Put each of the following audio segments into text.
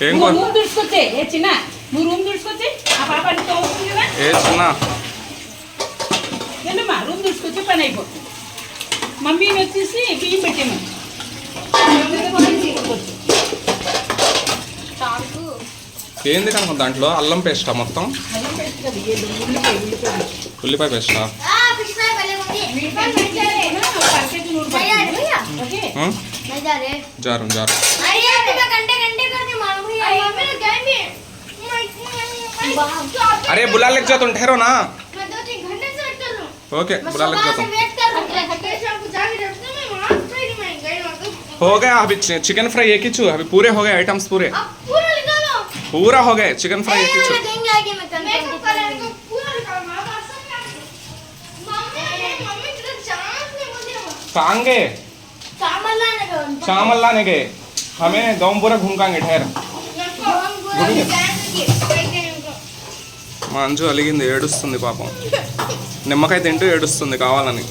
ఏం రూమ్ తుడుచుకొచ్చే. ఏ చిన్న నువ్వు రూమ్ తుడుచుకొచ్చి? ఆ పాప అన్ని తోస్తుంది కదా. ఏ చిన్న? ఏంటమ్మా రూమ్ తుడుచుకొచ్చి పని అయిపోతుంది మమ్మీని వచ్చేసి బియ్యం పెట్టాము ఏంది కనుక దాంట్లో? అల్లం పేస్టా మొత్తం? ఉల్లిపాయ పేస్టా? జారు జారు. अरे बुला लग जा तुम ठहरो ना। ओके बुला लेके जा तुम। हो। गया अभी चिकन फ्राई एक ही चू अभी पूरे हो गए आइटम्स पूरे। पूरा हो गए चिकन फ्राई एक ही चू। कांगे। चावल लाने गए। हमें गाँव पूरा घूमकांगे ठहर। మా అంజు అలిగింది ఏడుస్తుంది పాపం నిమ్మకాయ తింటూ ఏడుస్తుంది కావాలని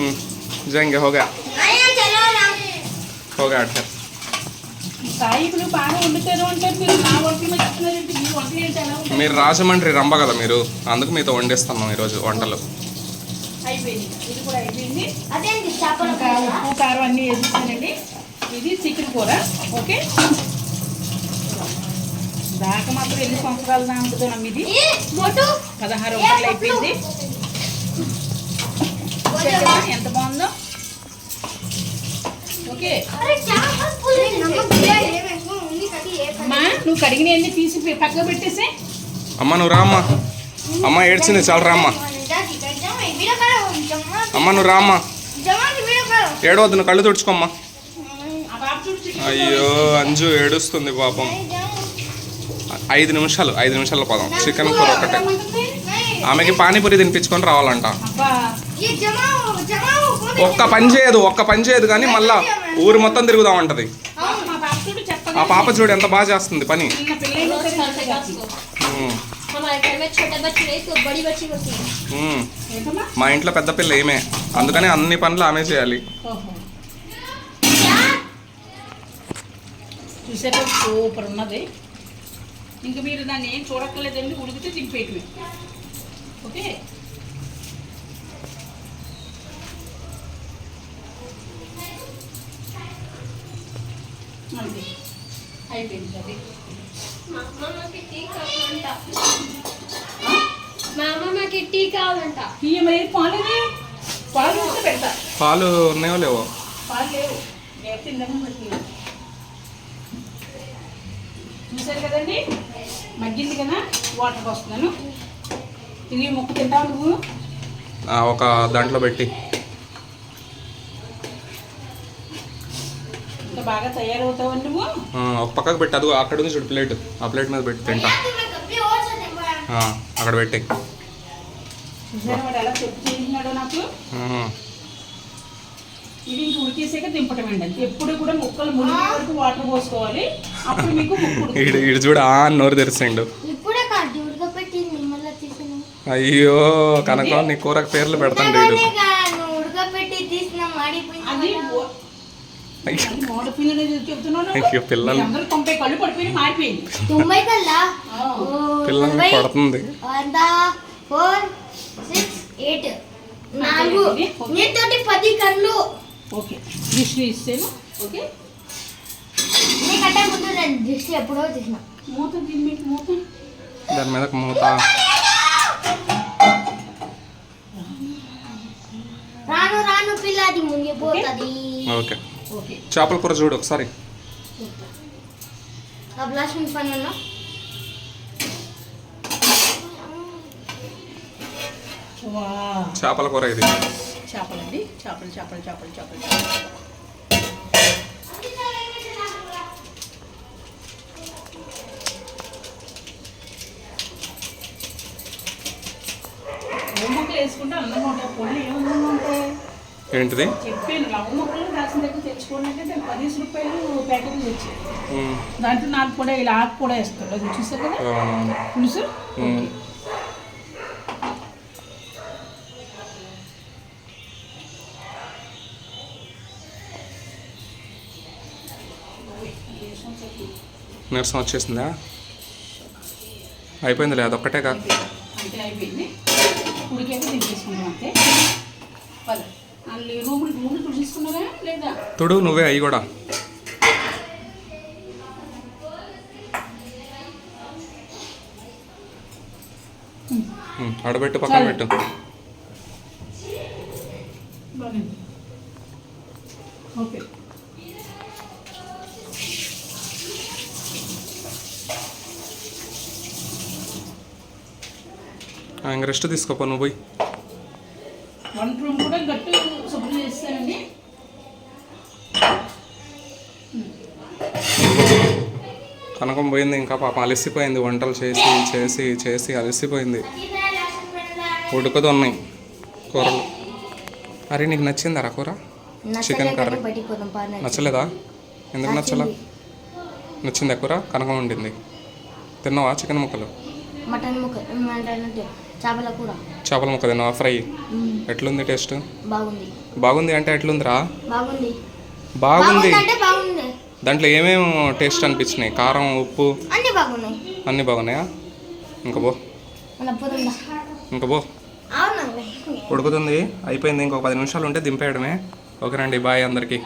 ఉం, జాయింగే हो गया हो गया ठहर సాయికులు బాగా వండుతారు అంటే మీరు నా వంటలు మీద చెప్తున్నారంటే మీ వంటలు ఏంటి ఎలా ఉంటాయి మీరు రాజమండ్రి రంబ కదా మీరు అందుకు మీతో వండిస్తున్నాం ఈరోజు వంటలు అయిపోయింది ఇది కూడా అయిపోయింది అదేంటి చేపల ఇంకా ఉప్పు కారం అన్నీ వేసేసానండి ఇది చికెన్ కూర ఓకే దాకా మాత్రం ఎన్ని సంవత్సరాలు నా ఉంటుందో ఇది? పదహారు వంటలు అయిపోయింది. ఎంత బాగుందో? ఓకే. అమ్మా నువ్వు కడిగిన అన్ని తీసి పక్కకు పెట్టేసి. అమ్మ నువ్వు రామ్మ అమ్మ. ఏడ్చింది చాలు రామ్మ అమ్మ. నువ్వు రామ్మ ఏడవద్దు నువ్వు కళ్ళు తుడుచుకోమ్మా అయ్యో అంజు ఏడుస్తుంది పాపం. ఐదు నిమిషాలు ఐదు నిమిషాలు పదం. చికెన్ కూర ఒకటే. ఆమెకి పానీపూరి తినిపించుకొని రావాలంట. ఒక్క పని చేయదు ఒక్క పని చేయదు కానీ మళ్ళా ఊరు మొత్తం తిరుగుదాం అంటది ఆ పాప చూడు ఎంత బాగా చేస్తుంది పని. మా ఇంట్లో పెద్ద పిల్ల ఏమే అందుకనే అన్ని పనులు ఆమె చేయాలి. సూపర్ ఉన్నది. ఇంక మీరు దాన్ని ఏం చూడక్కర్లేదండి ఉడికితే దింపేయటమే. ఓకే? అంతే. అయిపోయింది అది. మామమ్మకి టీ కావాలంట. మా అమ్మమ్మకి టీ కావాలంట. మరి పాలేది పాలు పెడతా. పాలు ఉన్నాయో లేవో? పాలు లేవు. లేకపోతే ఇందాక చూసారు కదండి? మగ్గింది కదా వాటర్ పోస్తున్నాను. ఇది ముక్క తింటావు నువ్వు? ఒక దాంట్లో పెట్టి. బాగా తయారవుతావు నువ్వు? ఒక పక్కకు పెట్టి అది అక్కడ ఉంది చూడు ప్లేట్. ఆ ప్లేట్ మీద పెట్టి తింటా. అక్కడ పెట్టి. చూసారు వాడు ఎలా చెప్పు చేసినాడో నాకు? ఇది ఇంక ఉడికేసాక దింపటం అండి అంతే. ఎప్పుడు కూడా ముక్కలు మునిగే వరకు వాటర్ పోసుకోవాలి. అప్పుడు మీకు చూడు ఆ నోరు తెరిసిండు ఇప్పుడే కాదు ఉడకపెట్టి మళ్ళీ తీసిన. అయ్యో కనుక నీ కూరకు పేర్లు పెడతాండు ఉడకపెట్టి తీసిన మాడిపోయింది అయ్యో, పిల్లలు. ఆ. పిల్లల్ని పడుతుంది. వంద ఫోర్ సిక్స్ ఎయిట్ నాలుగు. నీతోటి పది కళ్ళు. ఓకే. దృష్టి ఇస్తాను ఓకే. నీకంటే ముందు నేను దృష్టి ఎప్పుడో తీసిన. మూత దీని మీకు మూత. దాని మీద మూత. రాను రాను పిల్ల అది మునిగిపోతుంది ఓకే. ఓకే. చేపల కూర చూడు ఒకసారి. అభిలాష్ పని ఉన్నా. వా. చేపల కూర ఇది. చేపలండి. చేపలు చేపలు చేపలు చేపలు మొక్కలు వేసుకుంటే అందంగా ఉంటాయి పొడి ఏమందంగా ఉంటాయి ఏంటిది? చెప్పాను మొక్కలు కాసిన దగ్గర తెచ్చుకోండి అంటే దానికి పదిహేను రూపాయలు వచ్చాయి దాంట్లో నాకు కూడా ఇలా ఆకు కూడా వేస్తాడు అది చూసారు కదా. పులుసు? నీరసం వచ్చేసిందా? కాదు. అయిపోయింది ఉడికాక దింపేసుకుంటాం అంతే. పద. మళ్ళీ రూములు రూములు ఇప్పుడు తీసుకున్నారా లేదా? తుడు నువ్వే అవి కూడా. ఆడబెట్టు పక్కన. పెట్టు బాగుంది ఓకే ఆ, ఇంక రెస్ట్ తీసుకోపో నువ్వు పోయి. వంట రూమ్ కూడా గట్టి శుభ్రం చేస్తానండి. కనకం పోయింది ఇంకా పాపం అలసిపోయింది వంటలు చేసి చేసి చేసి అలసిపోయింది. ఉడుకుతూ ఉన్నాయి కూరలు. అరే నీకు నచ్చిందా కూర? చికెన్ కర్రీ నచ్చలేదా? ఎందుకు నచ్చలా? నచ్చిందా కూర? కనకం వండింది. తిన్నావా చికెన్ ముక్కలు? మటన్ ముక్క మటన్ చేపల కూర. చేపల ముక్క తిన్నావా? ఫ్రై. ఎట్లుంది టేస్ట్? బాగుంది. బాగుంది అంటే ఎట్లుందిరా? బాగుంది. బాగుంది. దాంట్లో ఏమేమి టేస్ట్ అనిపించినాయి? కారం ఉప్పు? అన్ని బాగున్నాయి. అన్నీ బాగున్నాయా? ఇంకా పో. ఇంకా పో. ఉడుకుతుంది. అయిపోయింది. ఇంకొక పది నిమిషాలు ఉంటే దింపేయడమే. ఓకేనండి బాయ్ అందరికీ.